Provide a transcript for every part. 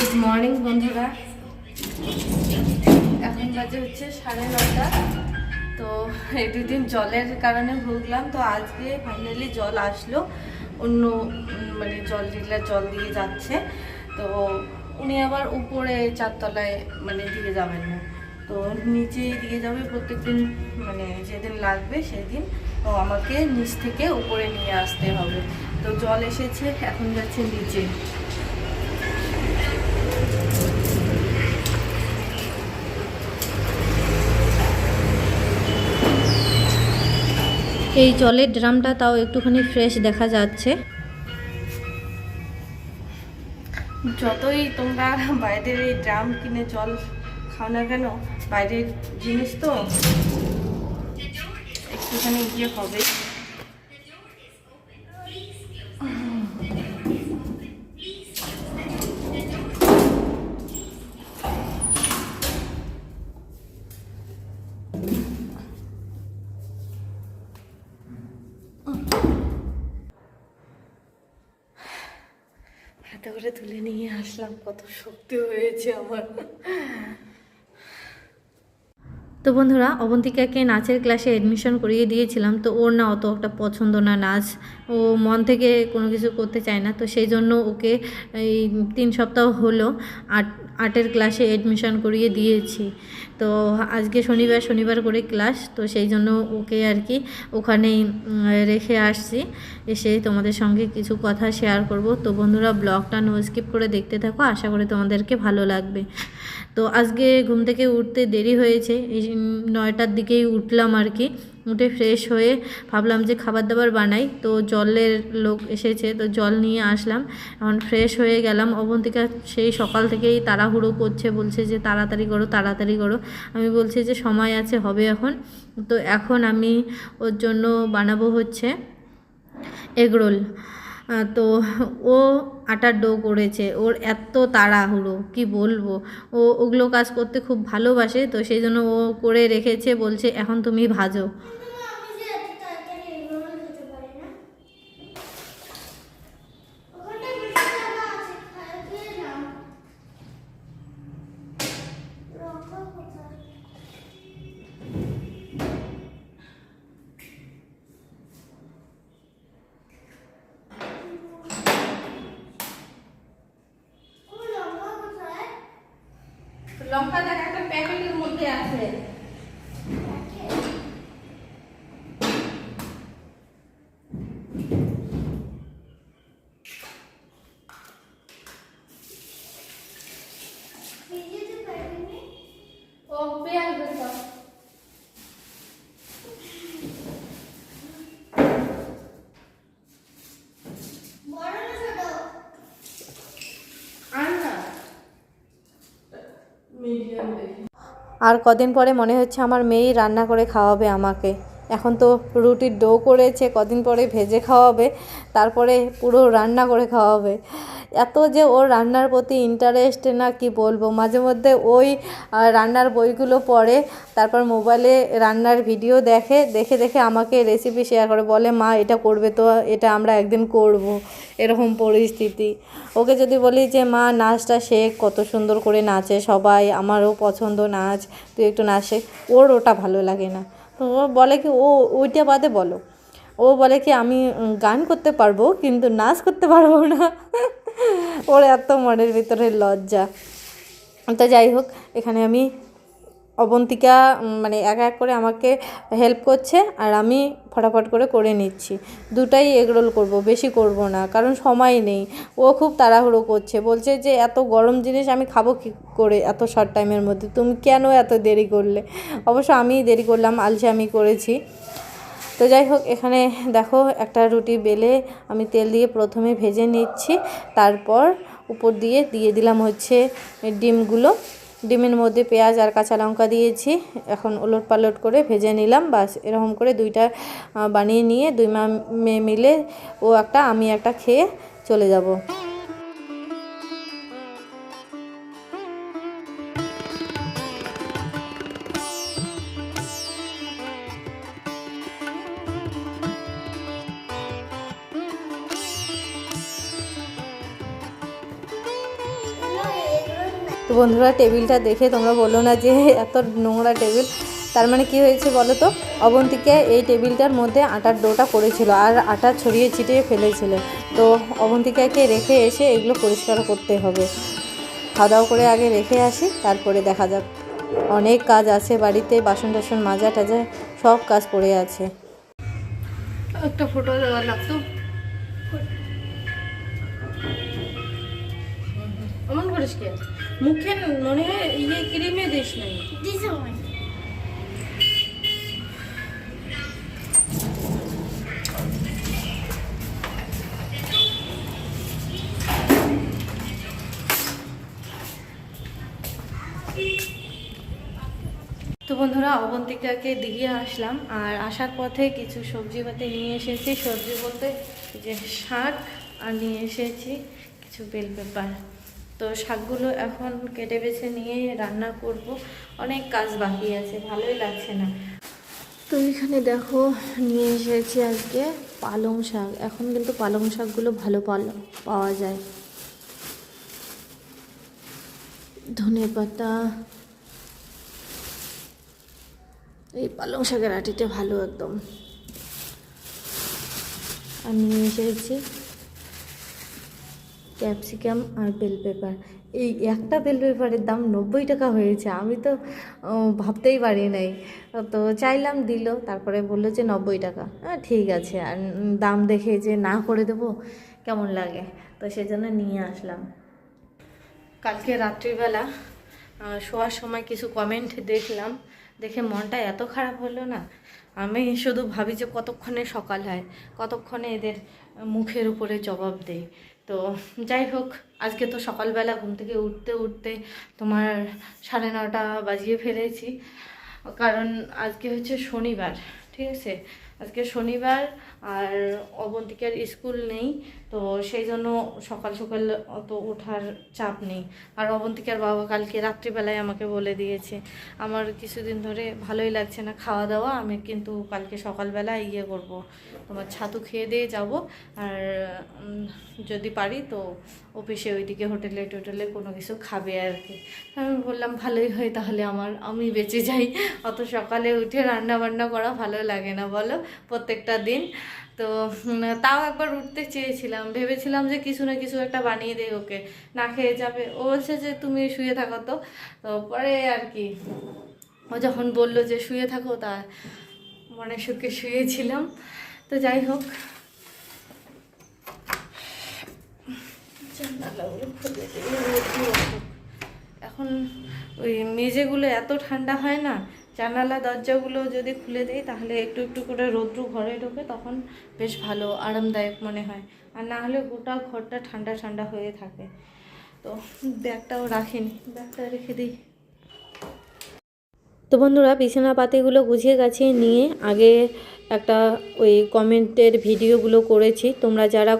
Good morning বন্ধুরা। এখন বাজে হচ্ছে সাড়ে নটা তো এই দুদিন জলের কারণে ভুগলাম। তো আজকে ফাইনালি জল আসলো। অন্য মানে জল যেগুলা জল দিয়ে যাচ্ছে। তো উনি আবার উপরে চারতলায় মানে দিয়ে যাবেন না। তো নিচেই দিয়ে যাবে। প্রত্যেকদিন মানে যেদিন লাগবে সেদিন তো আমাকে নিচ থেকে উপরে নিয়ে আসতে হবে। তো জল এসেছে, এখন যাচ্ছে নিচে। এই জলের ড্রামটা তাও একটুখানি ফ্রেশ দেখা যাচ্ছে। যতই তোমরা বাইরের এই ড্রাম কিনে জল খাও না কেন, বাইরের জিনিস তো একটুখানি গিয়ে হবে করে তুলে নিয়ে আসলাম, কত শক্তি হয়েছে আমার। তো বন্ধুরা, অবন্তিকাকে নাচের ক্লাসে অ্যাডমিশন করিয়ে দিয়েছিলাম, তো ওর না অত একটা পছন্দ না নাচ। ও মন থেকে কোনো কিছু করতে চায় না, তো সেই জন্য ওকে এই তিন সপ্তাহ হলো। আর্ট আর্টের ক্লাসে অ্যাডমিশন করিয়ে দিয়েছি। তো আজকে শনিবার শনিবার করে ক্লাস, তো সেই জন্য ওকে আর কি ওখানেই রেখে আসছি। এসে তোমাদের সঙ্গে কিছু কথা শেয়ার করব। তো বন্ধুরা ব্লগটা নো স্কিপ করে দেখতে থাকো, আশা করি তোমাদেরকে ভালো লাগবে। তো আজকে ঘুম থেকে উঠতে দেরি হয়েছে নয়টার দিকেই উঠলাম আর কি। উঠে ফ্রেশ হয়ে ভাবলাম যে খাবার দাবার বানাই। তো জলের লোক এসেছে, তো জল নিয়ে আসলাম। এখন ফ্রেশ হয়ে গেলাম। অবন্তিকা সেই সকাল থেকেই তাড়াহুড়ো করছে, বলছে যে তাড়াতাড়ি করো তাড়াতাড়ি করো। আমি বলছি যে সময় আছে, হবে এখন। তো এখন আমি ওর জন্য বানাবো হচ্ছে এগরোল তো ও আটার ডো করেছে। ওর এত তাড়াহুড়ো, কি বলব? ও ওগুলো কাজ করতে খুব ভালোবাসে, তো সেই জন্য ও করে রেখেছে, বলছে এখন তুমি ভাজো আমি যে এত তাড়াতাড়ি এগরোল খেতে পারি না ওখানে বেশি জায়গা আছে খাই খেয়ে নাও লঙ্কা কোথায় ও লঙ্কা কোথায় লঙ্কা দেখ একটা প্যাকেটের মধ্যে আছে ভিজেতে পারিনি ও পেঁয়াজ বেশ বড় না ছোট আর না মিডিয়াম দেখি আর কদিন পরে মনে হচ্ছে আমার মেয়েই রান্না করে খাওয়াবে আমাকে। এখন তো রুটির ডো করেছে, কদিন পরে ভেজে খাওয়াবে, তারপরে পুরো রান্না করে খাওয়াবে। এত যে ওর রান্নার প্রতি ইন্টারেস্ট না কি বলব? মাঝে মধ্যে ওই রান্নার বইগুলো পড়ে, তারপর মোবাইলে রান্নার ভিডিও দেখে দেখে দেখে আমাকে রেসিপি শেয়ার করে, বলে, মা, এটা করবে তো, এটা আমরা একদিন করব। এরকম পরিস্থিতি। ওকে যদি বলি যে, মা, নাচটা শেখ, কত সুন্দর করে নাচে, সবাই আমারও পছন্দ নাচ, তুই একটু নাচ শেখ। ওর ওটা ভালো লাগে না। তো বলে কি, ও, ওইটা বাদে বলো। ও বলে কি, আমি গান করতে পারব, কিন্তু নাচ করতে পারব না। ওর এত মনের ভিতরে লজ্জা। তো যাই হোক, এখানে আমি অবন্তিকা মানে এক এক করে আমাকে হেল্প করছে, আর আমি ফটাফট করে করে নিচ্ছি। দুটাই এগরোল করব, বেশি করব না, কারণ সময় নেই। ও খুব তাড়াহুড়ো করছে, বলছে যে, এত গরম জিনিস আমি খাব কী করে এত শর্ট টাইমের মধ্যে? তুমি কেন এত দেরি করলে? অবশ্য আমি দেরি করলাম আলসে আমি করেছি। তো যাই হোক, এখানে দেখো একটা রুটি বেলে আমি তেল দিয়ে প্রথমে ভেজে নিচ্ছি। তারপর উপর দিয়ে দিয়ে দিলাম হচ্ছে ডিমগুলো। ডিমের মধ্যে পেঁয়াজ আর কাঁচা লঙ্কা দিয়েছি। এখন ওলট পালট করে ভেজে নিলাম। বাস, এরকম করে দুইটা বানিয়ে নিয়ে দুই মা মিলে ও একটা আমি একটা খেয়ে চলে যাব। তো বন্ধুরা টেবিলটা দেখে তোমরা বলো না যে এত নোংরা টেবিল। তার মানে কি হয়েছে বলো তো? অবন্তিকে এই টেবিলটার মধ্যে আটার ডোটা করেছিল আর আটা ছড়িয়ে ছিটিয়ে ফেলেছিল। তো অবন্তিকাকে রেখে এসে এগুলো পরিষ্কার করতে হবে। খাওয়া দাওয়া করে আগে রেখে আসি, তারপরে দেখা যাক। অনেক কাজ আছে বাড়িতে বাসন টাসন মাজা টাজা সব কাজ পড়ে আছে। একটা ফটো লাগতো। অমন করিস কে? মুখে মনে হয় ইয়ে ক্রিমে দিস নাই। তো বন্ধুরা অবন্তিকাকে দিয়ে আসলাম আর আসার পথে কিছু সবজি পাতি নিয়ে এসেছি। সবজি বলতে যে শাক আর নিয়ে এসেছি কিছু বেল পেপার। তো শাকগুলো এখন কেটে বেছে নিয়ে রান্না করব। অনেক কাজ বাকি আছে, ভালোই লাগছে না। তো এখানে দেখো, নিয়ে এসেছি আজকে পালং শাক। এখন কিন্তু পালং শাকগুলো ভালো পাওয়া যায়। ধনে পাতা। এই পালং শাকের আটিটা ভালো একদম। আর নিয়ে এসেছি ক্যাপসিকাম আর বেল পেপার। এই একটা বেল পেপারের দাম নব্বই টাকা হয়েছে, আমি তো ভাবতেই পারি নাই। তো চাইলাম, দিল, তারপরে বলল যে নব্বই টাকা। হ্যাঁ ঠিক আছে, আর দাম দেখে যে না করে দেবো, কেমন লাগে? তো সেজন্য নিয়ে আসলাম। কালকে রাত্রিবেলা শোয়ার সময় কিছু কমেন্ট দেখলাম। দেখে মনটা এত খারাপ হলো না। আমি শুধু ভাবি যে কতক্ষণে সকাল হয়, কতক্ষণে এদের মুখের উপরে জবাব দেই। তো যাই হোক, আজকে তো সকালবেলা ঘুম থেকে উঠতে উঠতে তোমার সাড়ে নটা বাজিয়ে ফেলেছি। কারণ আজকে হচ্ছে শনিবার, ঠিক আছে? আজকে শনিবার আর অবন্তিকার স্কুল নেই, তো সেই জন্য সকাল সকাল অত ওঠার চাপ নেই। আর অবন্তিকার বাবা কালকে রাত্রিবেলায় আমাকে বলে দিয়েছে, আমার কিছুদিন ধরে ভালোই লাগছে না খাওয়া দাওয়া আমি কিন্তু কালকে সকালবেলা ইয়ে করব। তোমার ছাতু খেয়ে দিয়ে যাব, আর যদি পারি তো অফিসে ওইদিকে হোটেলে টোটেলে কোনো কিছু খাবে আর কি। আমি বললাম, ভালোই হয় তাহলে আমার, আমি বেঁচে যাই। অত সকালে উঠে রান্না বান্না করা ভালো লাগে না, বলো? প্রত্যেকটা দিন। তো তাও একবার উঠতে চেয়েছিলাম। ভেবেছিলাম যে কিছু না কিছু একটা বানিয়ে দেয় ওকে। না খেয়ে যাবে। ও বলছে যে, তুমি শুয়ে থাকো তো। তো পরে আর কি। ও যখন বলল যে, শুয়ে থাকো, তা মনে সুখে শুয়েছিলাম। তো যাই হোক। এখন ওই মেঝেগুলো এত ঠান্ডা হয় না। জানালা দরজাগুলো যদি খুলে দেই, তাহলে একটু একটু করে রৌদ্র ঘরে ঢোকে, তখন বেশ ভালো, আরামদায়ক মনে হয়। আর না হলে গোটা ঘরটা ঠান্ডা ঠান্ডা হয়ে থাকে। তো ব্যাগটাও রাখিনি। ব্যাগটা রেখে দিই। তো বন্ধুরা বিছানা পাতিগুলো গুছিয়ে গাছিয়ে নিয়ে আগে একটা ওই কমেন্টের ভিডিওগুলো করেছি। তোমরা যারা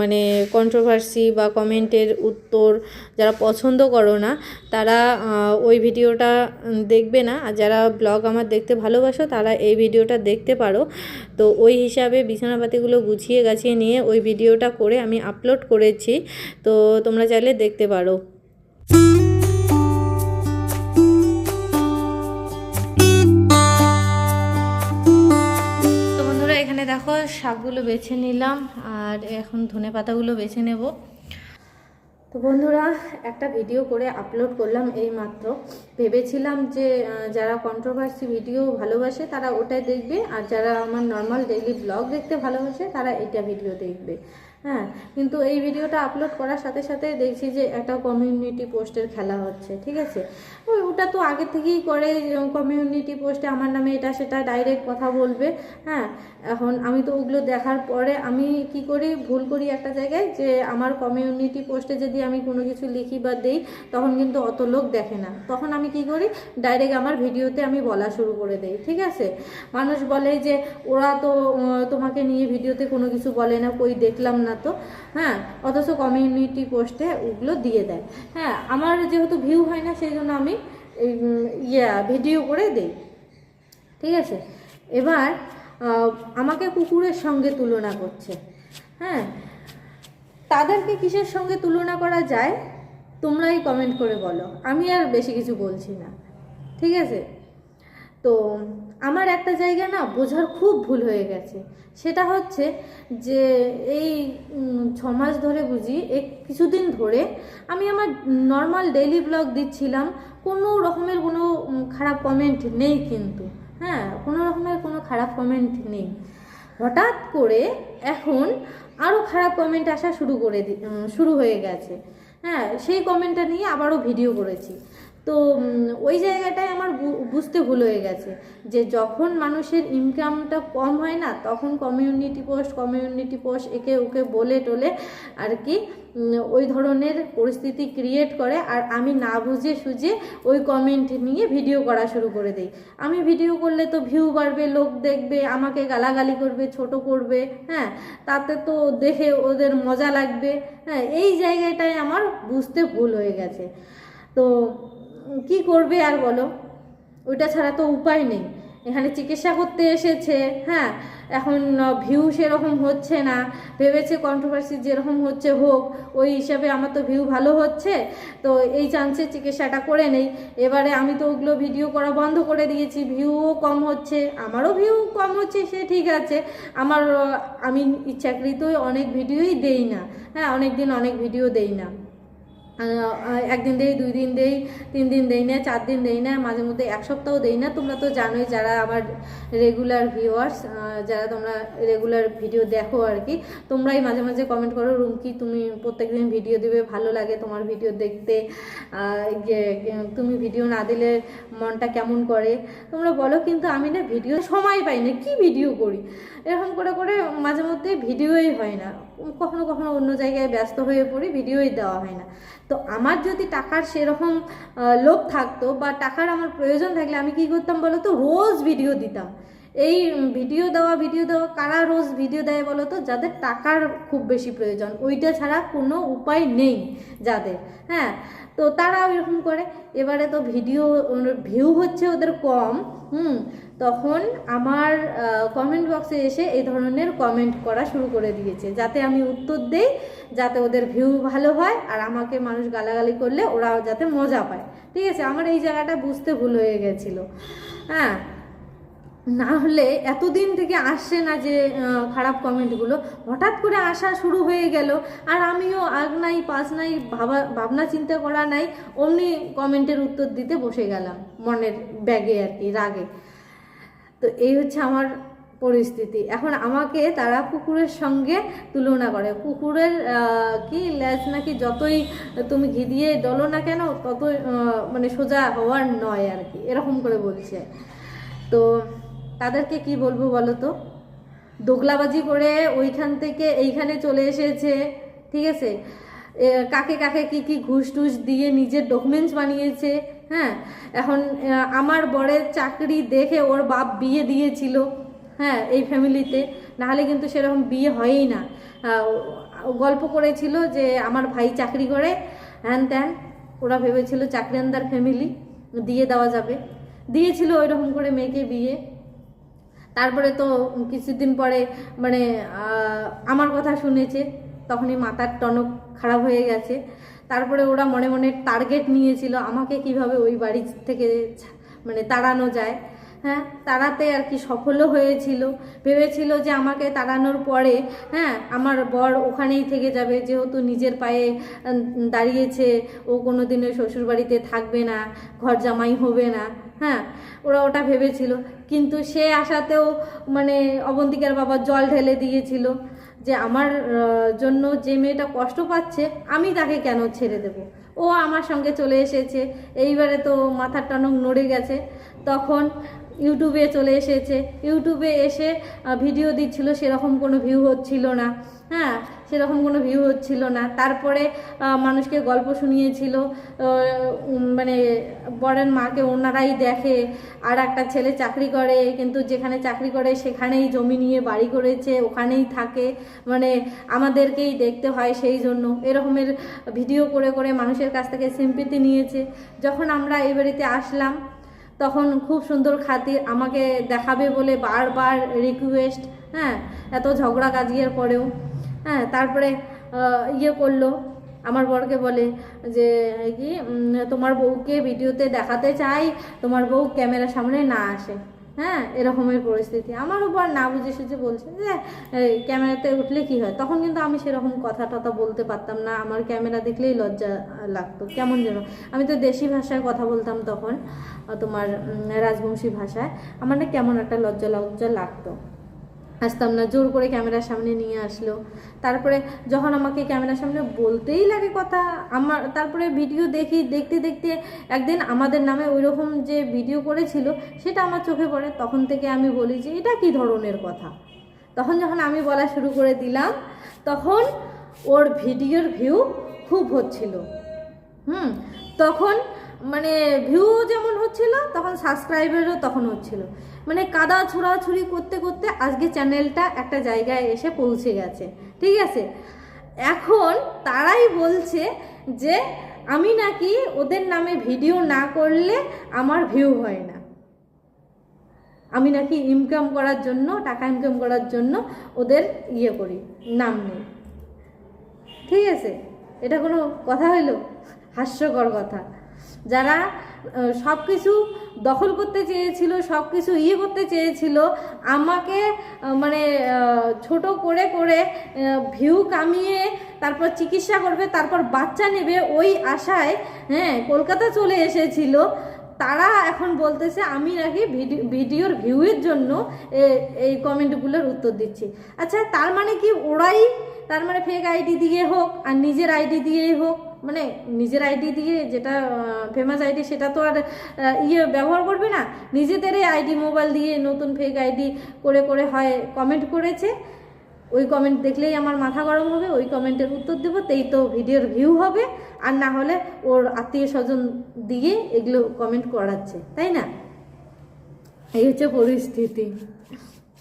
মানে কন্ট্রোভার্সি বা কমেন্টের উত্তর যারা পছন্দ করো না, তারা ওই ভিডিওটা দেখবে না। আর যারা ব্লগ আমার দেখতে ভালোবাসো, তারা এই ভিডিওটা দেখতে পারো। তো ওই হিসাবে বিছানাপাতিগুলো গুছিয়ে গাছিয়ে নিয়ে ওই ভিডিওটা করে আমি আপলোড করেছি। তো তোমরা চাইলে দেখতে পারো। শাকগুলো বেছে নিলাম আর এখন ধনে পাতাগুলো বেছে নেব। তো বন্ধুরা, একটা ভিডিও করে আপলোড করলাম এই মাত্র ভেবেছিলাম যে যারা কন্ট্রোভার্সি ভিডিও ভালোবাসে তারা ওটাই দেখবে আর যারা আমার নর্মাল ডেইলি ব্লগ দেখতে ভালোবাসে তারা এটা ভিডিও দেখবে। হ্যাঁ কিন্তু এই ভিডিওটা আপলোড করার সাথে সাথে দেখছি যে একটা কমিউনিটি পোস্টের খেলা হচ্ছে, ঠিক আছে? ওই ওটা তো আগে থেকেই করে কমিউনিটি পোস্টে আমার নামে এটা সেটা ডাইরেক্ট কথা বলবে হ্যাঁ? এখন আমি তো ওগুলো দেখার পরে আমি কি করি, ভুল করি একটা জায়গায়? যে আমার কমিউনিটি পোস্টে যদি আমি কোনো কিছু লিখি বা দেই, তখন কিন্তু অত লোক দেখে না। তখন আমি কি করি ডাইরেক্ট আমার ভিডিওতে আমি বলা শুরু করে দেই, ঠিক আছে? মানুষ বলে যে, ওরা তো তোমাকে নিয়ে ভিডিওতে কোনো কিছু বলে না, কই দেখলাম না তো? হ্যাঁ অথচ কমিউনিটি পোস্টে ওগুলো দিয়ে দেয়। হ্যাঁ আমার যেহেতু ভিউ হয় না, সেই জন্য আমি ইয়া ভিডিও করে দেই। ঠিক আছে? এবার আমাকে কুকুরের সঙ্গে তুলনা করছে। হ্যাঁ তাদেরকে কিসের সঙ্গে তুলনা করা যায়? তোমরাই কমেন্ট করে বলো। আমি আর বেশি কিছু বলছি না। ঠিক আছে? তো আমার একটা জায়গা না বোঝার খুব ভুল হয়ে গেছে। সেটা হচ্ছে যে এই উম, ছ মাস ধরে বুঝি এক কিছুদিন ধরে আমি আমার নর্মাল ডেইলি ব্লগ দিচ্ছিলাম। কোনো রকমের কোনো খারাপ কমেন্ট নেই কিন্তু। হ্যাঁ কোনো রকমের কোনো খারাপ কমেন্ট নেই। হঠাৎ করে এখন আরও খারাপ কমেন্ট আসা শুরু করে শুরু হয়ে গেছে। হ্যাঁ সেই কমেন্টটা নিয়ে আবারও ভিডিও করেছি। তো ওই জায়গাটায় আমার বুঝতে ভুল হয়ে গেছে যে যখন মানুষের ইনকামটা কম হয় না, তখন কমিউনিটি পোস্ট কমিউনিটি পোস্ট একে ওকে বলে টোলে আর কি ওই ধরনের পরিস্থিতি ক্রিয়েট করে আর আমি না বুঝে সুঝে ওই কমেন্ট নিয়ে ভিডিও করা শুরু করে দিই। আমি ভিডিও করলে তো ভিউ বাড়বে, লোক দেখবে, আমাকে গালাগালি করবে, ছোট করবে হ্যাঁ তাতে তো দেখে ওদের মজা লাগবে হ্যাঁ এই জায়গাটায় আমার বুঝতে ভুল হয়ে গেছে। তো কি করবে আর বলো? ওইটা ছাড়া তো উপায় নেই। এখানে চিকিৎসা করতে এসেছে হ্যাঁ এখন ভিউ সেরকম হচ্ছে না। ভেবেছে কন্ট্রোভার্সি যেরকম হচ্ছে হোক, ওই হিসাবে আমার তো ভিউ ভালো হচ্ছে, তো এই চান্সে চিকিৎসাটা করে নেই। এবারে আমি তো ওগুলো ভিডিও করা বন্ধ করে দিয়েছি ভিউও কম হচ্ছে, আমারও ভিউ কম হচ্ছে, সে ঠিক আছে। আমার আমি ইচ্ছাকৃতই অনেক ভিডিওই দেই না হ্যাঁ অনেক দিন অনেক ভিডিও দেই না। একদিন দেই, দুই দিন দেই, তিন দিন দেই না, চার দিন দেই না, মাঝে মধ্যে এক সপ্তাহ দেই না। তোমরা তো জানোই যারা আমার রেগুলার ভিউয়ার্স যারা তোমরা রেগুলার ভিডিও দেখো আর কি, তোমরাই মাঝে মাঝে কমেন্ট করো, রুমকি, তুমি প্রত্যেক দিন ভিডিও দেবে, ভালো লাগে তোমার ভিডিও দেখতে। তুমি ভিডিও না দিলে মনটা কেমন করে? তোমরা বলো, কিন্তু আমি না ভিডিও সময় পাই না, কি ভিডিও করি? এরকম করে করে মাঝে মধ্যে ভিডিওই হয় না। কখনো কখনো অন্য জায়গায় ব্যস্ত হয়ে পড়ি, ভিডিওই দেওয়া হয় না। তো আমার যদি টাকার সেরকম লোভ থাকতো বা টাকার আমার প্রয়োজন থাকলে আমি কি করতাম বলো তো রোজ ভিডিও দিতাম। এই ভিডিও দেওয়া ভিডিও দেওয়া, কারা রোজ ভিডিও দেয় বলো তো? যাদের টাকার খুব বেশি প্রয়োজন। ওইটা ছাড়া কোনো উপায় নেই যাদের হ্যাঁ? তো তারা এরকম করে। এবারে তো ভিডিও ভিউ হচ্ছে ওদের কম, হুম? তখন আমার কমেন্ট বক্সে এসে এই ধরনের কমেন্ট করা শুরু করে দিয়েছে। যাতে আমি উত্তর দেই, যাতে ওদের ভিউ ভালো হয়, আর আমাকে মানুষ গালাগালি করলে ওরা যাতে মজা পায়। ঠিক আছে? আমার এই জায়গাটা বুঝতে ভুল হয়ে গেছিল। হ্যাঁ? না হলে এতদিন থেকে আসছে না যে খারাপ কমেন্টগুলো হঠাৎ করে আসা শুরু হয়ে গেল। আর আমিও আগ নাই পাস নাই, ভাবা, ভাবনা চিন্তা করা নাই, অমনি কমেন্টের উত্তর দিতে বসে গেলাম, মনের ব্যাগে আর কি, রাগে। তো এই হচ্ছে আমার পরিস্থিতি। এখন আমাকে তারা কুকুরের সঙ্গে তুলনা করে। কুকুরের কি ল্যাজ নাকি যতই তুমি ঘি দিয়ে ডলো না কেন, ততই মানে সোজা হওয়ার নয় আর কি, এরকম করে বলছে। তো তাদেরকে কি বলব বলো তো? দোগলাবাজি করে ওইখান থেকে এইখানে চলে এসেছে, ঠিক আছে? কাকে কাকে কি কি ঘুষ টুস দিয়ে নিজের ডকুমেন্টস বানিয়েছে হ্যাঁ? এখন আমার বরের চাকরি দেখে ওর বাপ বিয়ে দিয়েছিল হ্যাঁ এই ফ্যামিলিতে। নাহলে কিন্তু সেরকম বিয়ে হয়ই না। গল্প করেছিল যে আমার ভাই চাকরি করে, হ্যান ত্যান, ওরা ভেবেছিল চাকরিয়ানদার ফ্যামিলি, দিয়ে দেওয়া যাবে। দিয়েছিল ওইরকম করে মেয়েকে বিয়ে। তারপরে তো কিছুদিন পরে মানে আমার কথা শুনেছে, তখনই মাথার টনক খারাপ হয়ে গেছে। তারপরে ওরা মনে মনে টার্গেট নিয়েছিল, আমাকে কীভাবে ওই বাড়ি থেকে মানে তাড়ানো যায়। হ্যাঁ তাড়াতে আর কি সফলও হয়েছিল। ভেবেছিল যে আমাকে তাড়ানোর পরে হ্যাঁ আমার বর ওখানেই থেকে যাবে। যেহেতু নিজের পায়ে দাঁড়িয়েছে, ও কোনো দিনও শ্বশুরবাড়িতে থাকবে না ঘর জামাই হবে না। হ্যাঁ ওরা ওটা ভেবেছিল। কিন্তু সে আশাতেও মানে অবন্তিকার বাবা জল ঢেলে দিয়েছিল যে আমার জন্য যে মেয়েটা কষ্ট পাচ্ছে, আমি তাকে কেন ছেড়ে দেব? ও আমার সঙ্গে চলে এসেছে। এইবারে তো মাথার টানক নড়ে গেছে। তখন ইউটিউবে চলে এসেছে। ইউটিউবে এসে ভিডিও দিচ্ছিল, সেরকম কোনো ভিউ হচ্ছিল না। হ্যাঁ সেরকম কোনো ভিউ হচ্ছিল না। তারপরে মানুষকে গল্প শুনিয়েছিল মানে বরের মাকে ওনারাই দেখে, আর একটা ছেলে চাকরি করে, কিন্তু যেখানে চাকরি করে সেখানেই জমি নিয়ে বাড়ি করেছে, ওখানেই থাকে। মানে আমাদেরকেই দেখতে হয় সেই জন্য। এরকমের ভিডিও করে করে মানুষের কাছ থেকে সিম্পিতি নিয়েছে। যখন আমরা এই বাড়িতে আসলাম, তখন খুব সুন্দর খাতির আমাকে দেখাবে বলে বারবার রিকোয়েস্ট হ্যাঁ এত ঝগড়া কাজিয়ার পরেও। হ্যাঁ তারপরে ইয়ে করল। আমার বরকে বলে যে, কি তোমার বউকে ভিডিওতে দেখাতে চাই, তোমার বউ ক্যামেরার সামনে না আসে। হ্যাঁ এরকমের পরিস্থিতি। আমার উপর না বুঝে সুঝে বলছে যে ক্যামেরাতে উঠলে কি হয়? তখন কিন্তু আমি সেরকম কথা টথা বলতে পারতাম না। আমার ক্যামেরা দেখলেই লজ্জা লাগতো। কেমন যেন। আমি তো দেশি ভাষায় কথা বলতাম তখন, তোমার রাজবংশী ভাষায়। আমার না কেমন একটা লজ্জা লজ্জা লাগতো। আসতাম না, জোর করে ক্যামেরার সামনে নিয়ে আসলো। তারপরে যখন আমাকে ক্যামেরার সামনে বলতেই লাগে কথা, আমার তারপরে ভিডিও দেখি, দেখতে দেখতে একদিন আমাদের নামে ওই রকম যে ভিডিও করেছিল, সেটা আমার চোখে পড়ে। তখন থেকে আমি বলি যে, এটা কি ধরনের কথা? তখন যখন আমি বলা শুরু করে দিলাম, তখন ওর ভিডিওর ভিউ খুব হচ্ছিল। হুম, তখন মানে ভিউ যেমন হচ্ছিল, তখন সাবস্ক্রাইবারও তখন হচ্ছিল। মানে কাদা ছোড়াছুড়ি করতে করতে আজকে চ্যানেলটা একটা জায়গায় এসে পৌঁছে গেছে। ঠিক আছে? এখন তারাই বলছে যে, আমি নাকি ওদের নামে ভিডিও না করলে আমার ভিউ হয় না। আমি নাকি ইনকাম করার জন্য, টাকা ইনকাম করার জন্য ওদের ইয়ে করি, নাম নেই। ঠিক আছে? এটা কোনো কথা হইল? হাস্যকর কথা। যারা সব কিছু দখল করতে চেয়েছিল সব কিছু ইয়ে করতে চেয়েছিল, আমাকে মানে ছোট করে করে ভিউ কামিয়ে তারপর চিকিৎসা করবে, তারপর বাচ্চা নেবে ওই আশায় হ্যাঁ কলকাতা চলে এসেছিল। তারা এখন বলতেছে, আমি নাকি ভিডিও ভিডিওর ভিউয়ের জন্য এই কমেন্টগুলোর উত্তর দিচ্ছি। আচ্ছা তার মানে কি ওরাই, তার মানে ফেক আইডি দিয়ে হোক, আর নিজের আইডি দিয়েই হোক মানে নিজের আইডি দিয়ে যেটা ফেমাস আইডি সেটা তো আর ইয়ে ব্যবহার করবে না। নিজেদেরই আইডি মোবাইল দিয়ে নতুন ফেক আইডি করে করে হয় কমেন্ট করেছে। ওই কমেন্ট দেখলেই আমার মাথা গরম হবে, ওই কমেন্টের উত্তর দেবো, তেই তো ভিডিওর ভিউ হবে। আর না হলে ওর আত্মীয় স্বজন দিয়ে এগুলো কমেন্ট করাচ্ছে, তাই না? এই হচ্ছে পরিস্থিতি।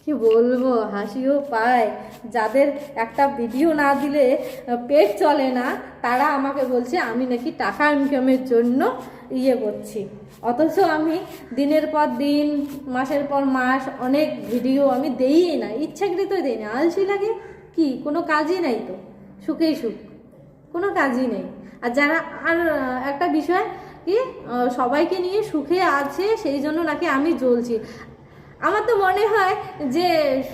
কি বলব? হাসিও পায়। যাদের একটা ভিডিও না দিলে পেট চলে না, তারা আমাকে বলছে, আমি নাকি টাকা ইনকামের জন্য ইয়ে করছি। অথচ আমি দিনের পর দিন, মাসের পর মাস অনেক ভিডিও আমি দেই না। ইচ্ছাকৃত দেই না। আলসি লাগে কি? কোনো কাজই নাই তো। সুখেই সুখ। কোনো কাজই নেই। আর যারা, আর একটা বিষয় কি সবাইকে নিয়ে সুখে আছে, সেই জন্য নাকি আমি জ্বলছি। আমার তো মনে হয় যে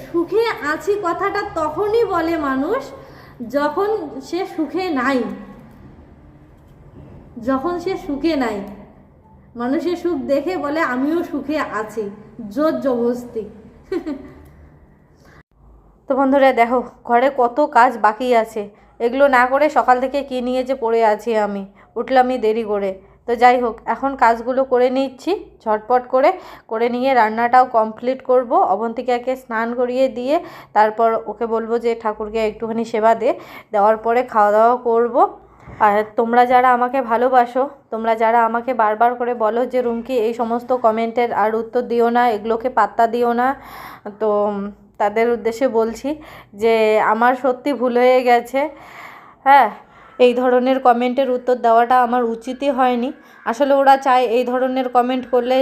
সুখে আছি কথাটা তখনই বলে মানুষ যখন সে সুখে নাই। যখন সে সুখে নাই। মানুষের সুখ দেখে বলে, আমিও সুখে আছি। জোর জবস্তি তো বন্ধুরা, দেখো, ঘরে কত কাজ বাকি আছে। এগুলো না করে সকাল থেকে কী নিয়ে যে পড়ে আছি আমি? উঠলামই দেরি করে। তো যাই হোক, এখন কাজগুলো করে নিচ্ছি। ঝটপট করে করে নিয়ে রান্নাটাও কমপ্লিট করব। অবন্তিকাকে স্নান করিয়ে দিয়ে তারপর ওকে বলব যে, ঠাকুরকে একটুখানি সেবা দে। দেওয়ার পরে খাওয়া দাওয়া করব। আর তোমরা যারা আমাকে ভালোবাসো, তোমরা যারা আমাকে বারবার করে বলো যে, রুমকি, এই সমস্ত কমেন্টের আর উত্তর দিও না, এগুলোকে পাত্তা দিও না, তো তাদের উদ্দেশ্যে বলছি যে, আমার সত্যি ভুল হয়ে গেছে। হ্যাঁ এই ধরনের কমেন্টের উত্তর দেওয়াটা আমার উচিতই হয়নি। আসলে ওরা চায় এই ধরনের কমেন্ট করলে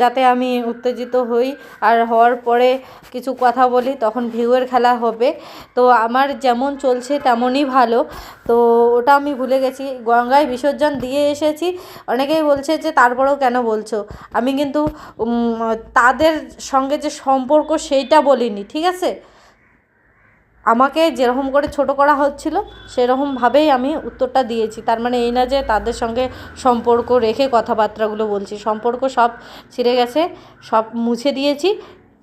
যাতে আমি উত্তেজিত হই। আর হওয়ার পরে কিছু কথা বলি, তখন ভিউয়ের খেলা হবে। তো আমার যেমন চলছে তেমনই ভালো। তো ওটা আমি ভুলে গেছি। গঙ্গায় বিসর্জন দিয়ে এসেছি। অনেকেই বলছে যে, তারপরেও কেন বলছো? আমি কিন্তু তাদের সঙ্গে যে সম্পর্ক, সেইটা বলিনি। ঠিক আছে? আমাকে যেরকম করে ছোট করা হচ্ছিল সেরকমভাবেই আমি উত্তরটা দিয়েছি। তার মানে এই না যে তাদের সঙ্গে সম্পর্ক রেখে কথাবার্তাগুলো বলছি। সম্পর্ক সব ছিঁড়ে গেছে, সব মুছে দিয়েছি,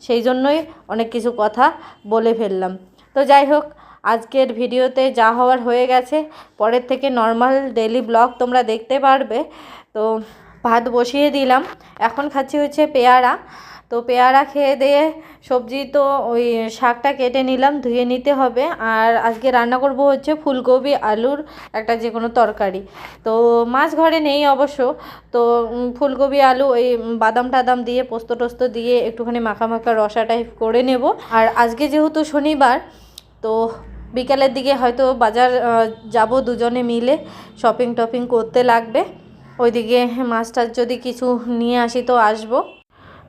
সেই জন্যই অনেক কিছু কথা বলে ফেললাম। তো যাই হোক, আজকের ভিডিওতে যা হওয়ার হয়ে গেছে, পরের থেকে নর্মাল ডেলি ব্লগ তোমরা দেখতে পারবে। তো ভাত বসিয়ে দিলাম। এখন খাচ্ছি হচ্ছে পেয়ারা। তো পেয়ারা খেয়ে দিয়ে সবজি তো ওই শাকটা কেটে নিলাম, ধুয়ে নিতে হবে। আর আজকে রান্না করব হচ্ছে ফুলকপি, আলুর একটা যে কোনো তরকারি। তো মাছ ঘরে নেই অবশ্য। তো ফুলকপি, আলু ওই বাদাম টাদাম দিয়ে, পোস্ত টোস্ত দিয়ে একটুখানি মাখা মাখা রসা টাইপ করে নেব। আর আজকে যেহেতু শনিবার, তো বিকালের দিকে হয়তো বাজার যাব দুজনে মিলে। শপিং টপিং করতে লাগবে। ওইদিকে মাছ টাছ যদি কিছু নিয়ে আসি তো আসব।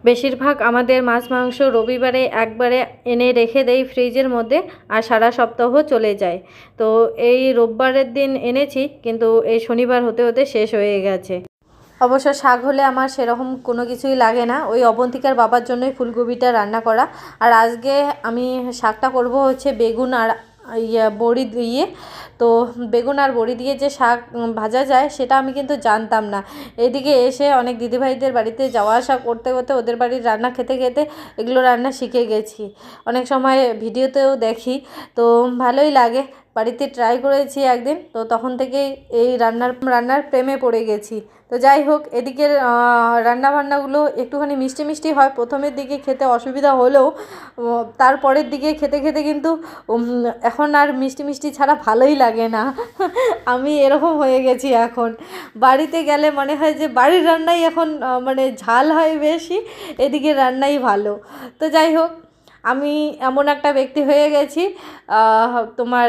বেশিরভাগ আমাদের মাছ, মাংস রবিবারে একবারে এনে রেখে দেই ফ্রিজের মধ্যে আর সারা সপ্তাহ চলে যায়। তো এই রোববারের দিন এনেছি, কিন্তু এই শনিবার হতে হতে শেষ হয়ে গেছে। অবশ্য শাক হলে আমার সেরকম কোনো কিছুই লাগে না। ওই অবন্তিকার বাবার জন্যই ফুলকপিটা রান্না করা। আর আজকে আমি শাকটা করব হচ্ছে বেগুন আর ইয়ে বড়ি দিয়ে। তো বেগুন আর বড়ি দিয়ে যে শাক ভাজা যায়, সেটা আমি কিন্তু জানতাম না। এদিকে এসে অনেক দিদিভাইদের বাড়িতে যাওয়া আসা করতে করতে ওদের বাড়ির রান্না খেতে খেতে এগুলো রান্না শিখে গেছি। অনেক সময় ভিডিওতেও দেখি, তো ভালোই লাগে। বাড়িতে ট্রাই করেছি একদিন, তো তখন থেকেই এই রান্নার রান্নার প্রেমে পড়ে গেছি। তো যাই হোক, এদিকের রান্না বান্নাগুলো একটুখানি মিষ্টি মিষ্টি হয়। প্রথমের দিকে খেতে অসুবিধা হলেও তারপরের দিকে খেতে খেতে কিন্তু এখন আর মিষ্টি মিষ্টি ছাড়া ভালোই লাগে না। আমি এরকম হয়ে গেছি এখন। বাড়িতে গেলে মনে হয় যে বাড়ির রান্নাই এখন মানে ঝাল হয় বেশি এদিকে রান্নাই ভালো। তো যাই হোক, আমি এমন একটা ব্যক্তি হয়ে গেছি তোমার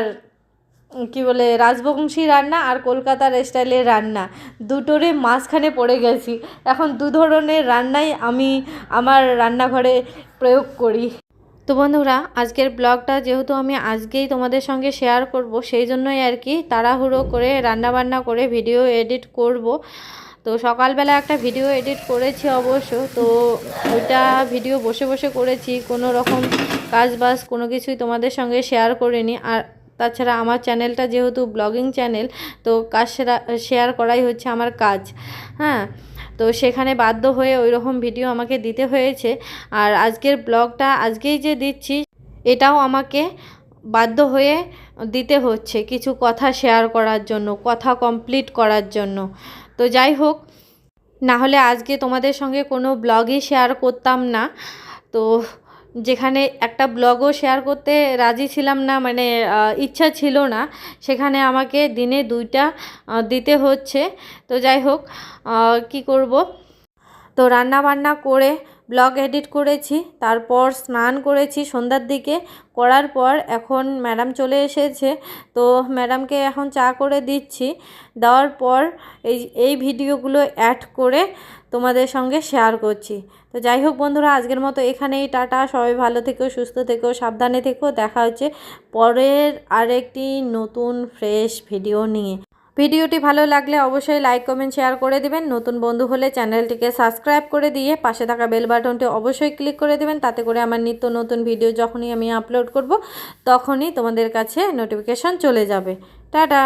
কি বলে, রাজবংশী রান্না আর কলকাতার স্টাইলের রান্না। দুটোরে মাঝখানে পড়ে গেছি। এখন দু ধরনের রান্নাই আমি আমার রান্নাঘরে প্রয়োগ করি। তো বন্ধুরা, আজকের ব্লগটা যেহেতু আমি আজকেই তোমাদের সঙ্গে শেয়ার করব, সেই জন্যই আর কি তাড়াহুড়ো করে রান্না বান্না করে ভিডিও এডিট করব। তো সকালবেলা একটা ভিডিও এডিট করেছি অবশ্য। তো ওইটা ভিডিও বসে বসে করেছি, কোনো রকম কাজ বাজ কোনো কিছুই তোমাদের সঙ্গে শেয়ার করিনি। আর তাছাড়া আমার চ্যানেলটা যেহেতু ব্লগিং চ্যানেল, তো কাজ শেয়ার করাই হচ্ছে আমার কাজ। হ্যাঁ তো সেখানে বাধ্য হয়ে ওই রকম ভিডিও আমাকে দিতে হয়েছে। আর আজকের ব্লগটা আজকেই যে দিচ্ছি, এটাও আমাকে বাধ্য হয়ে দিতে হচ্ছে কিছু কথা শেয়ার করার জন্য, কথা কমপ্লিট করার জন্য। তো যাই হোক না হলে আজকে তোমাদের সঙ্গে কোনো ব্লগই শেয়ার করতাম না। তো যেখানে একটা ব্লগও শেয়ার করতে রাজি ছিলাম না মানে ইচ্ছা ছিল না, সেখানে আমাকে দিনে দুইটা দিতে হচ্ছে। তো যাই হোক কি করব? তো রান্না বান্না করে ব্লগ এডিট করেছি, তারপর স্নান করেছি সন্ধ্যার দিকে। করার পর এখন ম্যাডাম চলে এসেছে, তো ম্যাডামকে এখন চা করে দিচ্ছি। দেওয়ার পর এই এই ভিডিওগুলো অ্যাড করে তোমাদের সঙ্গে শেয়ার করছি। তো যাই হোক বন্ধুরা, আজকের মতো এখানেই টাটা। সবাই ভালো থেকো, সুস্থ থেকো, সাবধানে থেকো। দেখা হচ্ছে পরের আরেকটি নতুন ফ্রেশ ভিডিও নিয়ে। ভিডিওটি ভালো লাগলে অবশ্যই লাইক কমেন্ট শেয়ার করে দিবেন। নতুন বন্ধু হলে চ্যানেলটিকে সাবস্ক্রাইব করে দিয়ে পাশে থাকা বেল বাটনটি অবশ্যই ক্লিক করে দেবেন। তাতে করে আমার নিত্য নতুন ভিডিও যখনই আমি আপলোড করব, তখনই তোমাদের কাছে নোটিফিকেশন চলে যাবে। টাটা!